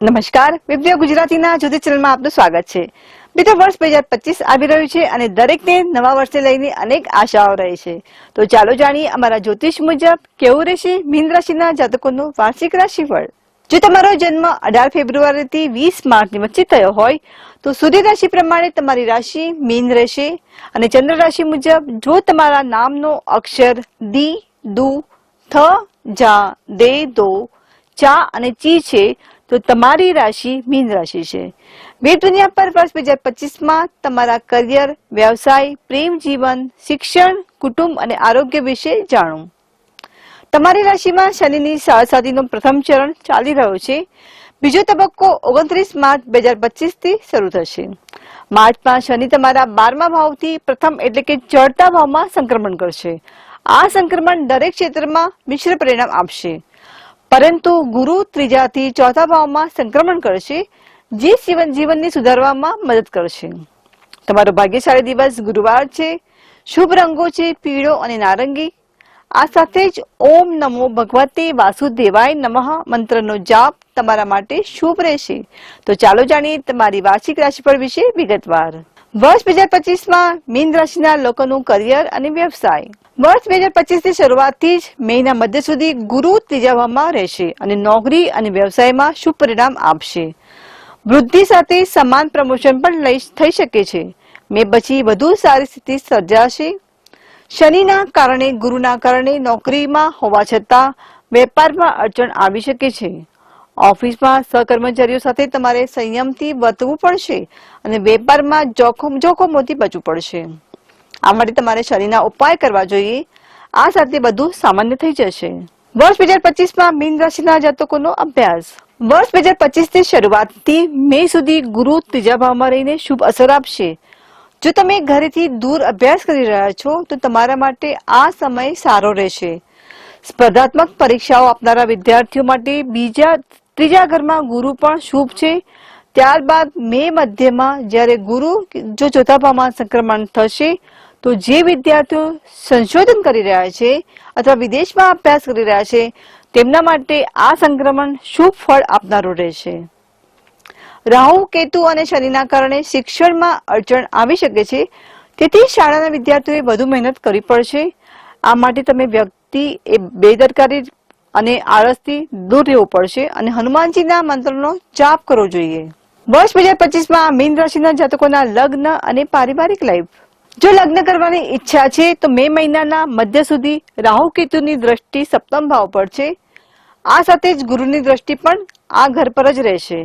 નમસ્કાર વિવ્ય ગુજરાતીના જ્યોતિ ચેનલમાં આપનું સ્વાગત છે. બીજો વર્ષ બે હજાર પચીસ આવી રહ્યું છે અને દરેકને નવા વર્ષે લઈને અનેક આશાઓ રહે છે. તો ચાલો જાણીએ અમારા જ્યોતિષ મુજબ કેવું રહેશે મીન રાશિના જાતકોનું વાર્ષિક રાશિફળ? જો તમારો જન્મ અઢાર ફેબ્રુઆરીથી વીસ માર્ચની વચ્ચે થયો હોય, તો સૂર્ય રાશિ પ્રમાણે તમારી રાશિ મીન રહેશે. અને ચંદ્ર રાશિ મુજબ જો તમારા નામનો અક્ષર દી, દુ થ જા, દે, દો, ચા અને ચી છે તો તમારી રાશિ મીન રાશિ છે. બે દુનિયા પર વર્ષ બે હજાર પચીસમાં તમારા કરિયર વ્યવસાય, પ્રેમ, જીવન, શિક્ષણ, કુટુંબ અને આરોગ્ય વિશે જાણો. તમારી રાશિમાં શનિની સાડસાતીનો પ્રથમ ચરણ ચાલી રહ્યો છે. બીજો તબક્કો ઓગણત્રીસ માર્ચ બે હજાર પચીસથી શરૂ થશે. માર્ચમાં શનિ તમારા બારમા ભાવથી પ્રથમ એટલે કે ચડતા ભાવમાં સંક્રમણ કરશે. આ સંક્રમણ દરેક ક્ષેત્રમાં મિશ્ર પરિણામ આપશે. પરંતુ ગુરુ ત્રીજાથી ચોથા ભાવમાં સંક્રમણ કરશે, જે જીવન જીવનને સુધારવામાં મદદ કરશે. તમારો ભાગ્યશાળી દિવસ ગુરુવાર છે, શુભ રંગો છે, પીળો અને નારંગી. આ સાથે જ ઓમ નમો ભગવતે વાસુદેવાય નમઃ મંત્રનો જાપ તમારા માટે શુભ રહેશે. તો ચાલો જાણીએ તમારી વાર્ષિક રાશિફળ વિશે વિગતવાર. વર્ષ બે હજાર પચીસમાં મીન રાશિના લોકોનું કરિયર અને વ્યવસાય. વર્ષ બે હજાર પચીસની શરૂઆતથી જ મેના મધ્ય સુધી ગુરુ ત્રીજા ભાવમાં રહેશે અને નોકરી અને વ્યવસાયમાં શુભ પરિણામ આપશે. વૃદ્ધિ સાથે સમાન પ્રમોશન પણ લઈ થઈ શકે છે. મે પછી વધુ સારી સ્થિતિ સર્જાશે. શનિના કારણે, ગુરુના કારણે નોકરીમાં હોવા છતાં વેપારમાં અડચણ આવી શકે છે. ઓફિસમાં સહકર્મચારીઓ સાથે તમારે સંયમથી વર્તવું પડશે અને વેપારમાં જોખમ, જોખમોથી બચવું પડશે. આ માટે તમારે શરીરના ઉપાય કરવા જોઈએ. આ સાથે બધું સામાન્ય થઈ જશે. વર્ષ બે હજાર પચીસમાં મીન રાશિના જાતકોનો અભ્યાસ. વર્ષ બે હજાર પચીસની શરૂઆતથી મે સુધી ગુરુ ત્રીજા ભાવમાં રહીને શુભ અસર આપશે. જો તમે ઘરેથી દૂર અભ્યાસ કરી રહ્યા છો, તો તમારા માટે આ સમય સારો રહેશે. સ્પર્ધાત્મક પરીક્ષાઓ આપનારા વિદ્યાર્થીઓ માટે બીજા ત્રીજા ઘરમાં ગુરુ પણ શુભ છે. ત્યારબાદ મે મધ્યમાં જ્યારે ગુરુ જો ચોથા ભાવમાં સંક્રમણ થશે, તો જે વિદ્યાર્થીઓ સંશોધન કરી રહ્યા છે અથવા વિદેશમાં અભ્યાસ કરી રહ્યા છે, તેમના માટે આ સંક્રમણ શુભ ફળ આપનારું રહેશે. રાહુ, કેતુ અને શનિના કારણે શિક્ષણમાં અડચણ આવી શકે છે. તેથી શાળાના વિદ્યાર્થીઓએ વધુ મહેનત કરવી પડશે. આ માટે તમે વ્યક્તિ એ બેદરકારી અને આળસથી દૂર રહેવું પડશે અને હનુમાનજીના મંત્રનો જાપ કરવો જોઈએ. વર્ષ બે હજાર પચીસમાં મીન રાશિના જાતકોના લગ્ન અને પારિવારિક લાઈફ જો લગ્ન કરવાની ઈચ્છા છે, તો મે મહિનાના મધ્ય સુધી રાહુ કેતુની દ્રષ્ટિ સપ્તમ ભાવ પર છે. આ સાથે જ ગુરુની દ્રષ્ટિ પણ આ ઘર પર જ રહેશે.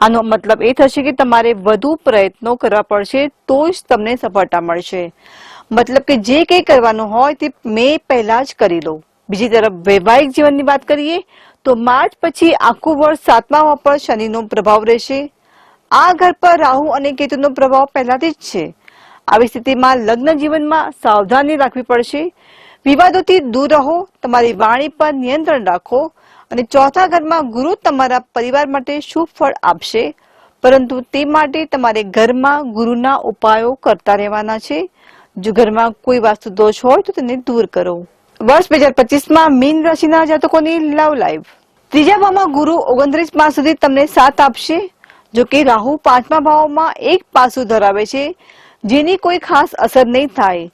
આનો મતલબ એ થશે કે તમારે વધુ પ્રયત્નો કરવા પડશે, તો જ તમને સફળતા મળશે. મતલબ કે જે કંઈ કરવાનું હોય તે મે પહેલા જ કરી લો. બીજી તરફ વૈવાહિક જીવનની વાત કરીએ, તો માર્ચ પછી આખું વર્ષ સાતમામાં પણ શનિનો પ્રભાવ રહેશે. આ ઘર પર રાહુ અને કેતુનો પ્રભાવ પહેલાથી જ છે. આવી સ્થિતિમાં લગ્ન જીવનમાં સાવધાની રાખવી પડશે. વિવાદોથી દૂર રહો, તમારી વાણી પર નિયંત્રણ રાખો અને ચોથા ઘરમાં ગુરુ તમારા પરિવાર માટે શુભ ફળ આપશે. પરંતુ તે માટે તમારે ઘરમાં ગુરુના ઉપાયો કરતા રહેવાના છે. જો ઘરમાં કોઈ વાસ્તુ દોષ હોય તો તેને દૂર કરો. વર્ષ બે હજાર પચીસમાં મીન રાશિના જાતકોની લવ લાઈફ ત્રીજા ભાવમાં ગુરુ ઓગણત્રીસ માસ સુધી તમને સાથ આપશે, જો કે રાહુ પાંચમા ભાવમાં એક પાસું ધરાવે છે, જેની કોઈ ખાસ અસર નહીં થાય.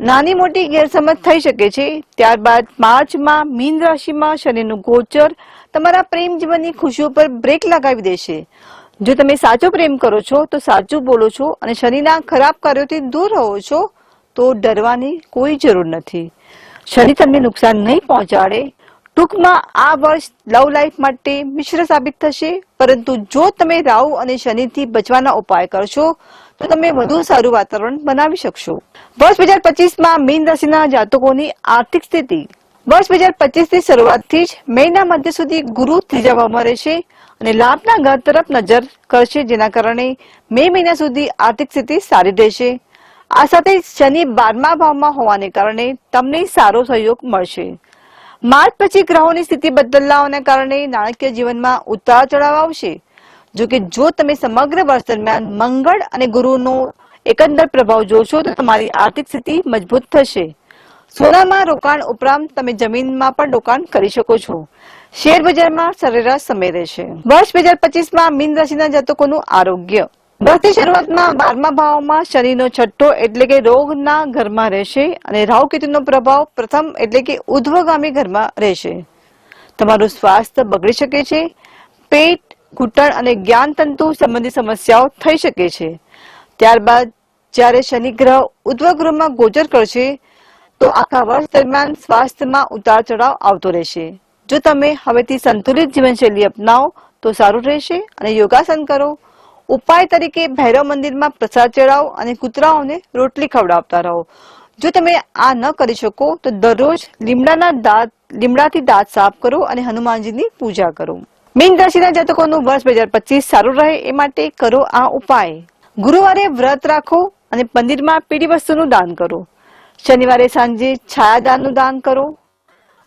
નાની મોટી ગેરસમજ થઈ શકે છે, ત્યારબાદ માર્ચમાં મીન રાશિમાં શનિનું ગોચર તમારા પ્રેમ જીવનની ખુશીઓ પર બ્રેક લગાવી દેશે. જો તમે સાચો પ્રેમ કરો છો, તો સાચું બોલો છો અને શનિના ખરાબ કાર્યોથી દૂર રહો છો, તો ડરવાની કોઈ જરૂર નથી. શનિ તમને નુકસાન નહીં પહોંચાડે. ટૂંકમાં આ વર્ષ લવ લાઈફ માટે મિશ્ર સાબિત થશે. પરંતુ જો તમે રાહુ અને શનિથી બચવાના ઉપાય કરશો, તો તમે વધુ સારું વાતાવરણ બનાવી શકશો. વર્ષ બે હજાર પચીસમાં મીન રાશિના જાતકોની આર્થિક સ્થિતિ. વર્ષ બે હજાર પચીસની શરૂઆતથી જ મેના મધ્ય સુધી ગુરુ ત્રીજા ભાવમાં રહેશે અને લાભના ઘર તરફ નજર કરશે, જેના કારણે મે મહિના સુધી આર્થિક સ્થિતિ સારી રહેશે. આ સાથે શનિ બારમા ભાવમાં હોવાને કારણે તમને સારો સહયોગ મળશે. માર્ચ પછી ગ્રહોની સ્થિતિ બદલાવાના કારણે નાણાકીય જીવનમાં ઉતાર ચઢાવ આવશે. જો કે જો તમે સમગ્ર વર્ષ દરમિયાન મંગળ અને ગુરુનો એકંદર પ્રભાવ જોશો તો તમારી આર્થિક સ્થિતિ મજબૂત થશે. સોનામાં રોકાણ ઉપરાંત તમે જમીનમાં પણ રોકાણ કરી શકો છો. શેર બજારમાં સરેરાશ સમય રહેશે. વર્ષ બે હજાર પચીસમાં મીન રાશિના જાતકોનું આરોગ્ય. વર્ષની શરૂઆતમાં બારમા ભાવમાં શનિનો છઠ્ઠો એટલે કે રોગના ઘરમાં રહેશે અને રાહુ કેતુનો પ્રભાવ પ્રથમ એટલે કે ઉધ્વગામી ઘરમાં રહેશે. તમારું સ્વાસ્થ્ય બગડી શકે છે, પેટ, ઘૂંટણ અને જ્ઞાન તંતુ સંબંધી સમસ્યાઓ થઈ શકે છે. ત્યારબાદ જ્યારે શનિ ગ્રહ ઉધ્વ ગૃહમાં ગોચર કરશે, તો આખા વર્ષ દરમિયાન સ્વાસ્થ્યમાં ઉતાર ચઢાવ આવતો રહેશે. જો તમે હવેથી સંતુલિત જીવનશૈલી અપનાવો, તો સારું રહેશે અને યોગાસન કરો. ઉપાય તરીકે ભૈરવ મંદિરમાં પ્રસાદ ચડાવો અને કૂતરાઓને રોટલી ખવડાવતા રહો. જો તમે આ ન કરી શકો, તો દરરોજ લીમડાના દાંત લીમડાથી દાંત સાફ કરો અને હનુમાનજીની પૂજા કરો. મીન રાશિના જાતકોનું વર્ષ બે પચીસ સારું રહે એ માટે કરો આ ઉપાય. ગુરુવારે વ્રત રાખો અને મંદિરમાં પીળી વસ્તુનું દાન કરો. શનિવારે સાંજે છાયાદાનનું દાન કરો.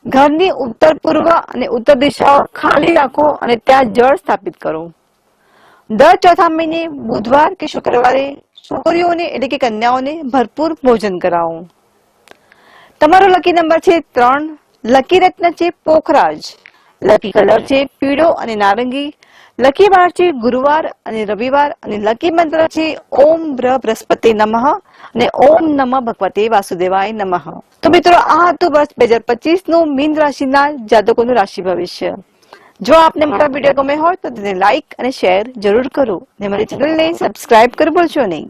ઘરની ઉત્તર પૂર્વ અને ઉત્તર દિશાઓ ખાલી રાખો અને ત્યાં જળ સ્થાપિત કરો. દર ચોથા મહિને બુધવાર કે શુક્રવારે છોકરીઓને એટલે કે કન્યાઓને ભરપૂર ભોજન કરાવો. તમારો લકી નંબર છે ત્રણ લકી રત્ન છે પોખરાજ લકી કલર છે પીળો અને નારંગી લકી વાર છે ગુરુવાર અને રવિવાર, અને લકી મંત્ર છે ઓમ બ્ર બૃહસ્પતિ નમઃ અને ઓમ નમઃ ભગવતે વાસુદેવાય નમઃ. તો મિત્રો, આ હતું વર્ષ બે હજાર પચીસનું મીન રાશિના જાતકોનું રાશિ ભવિષ્ય. જો આપને મારા વીડિયો ગમે હોય તો તેને લાઈક અને શેર જરૂર કરો અને મારી ચેનલને સબસ્ક્રાઇબ કરવું ભૂલશો નહીં.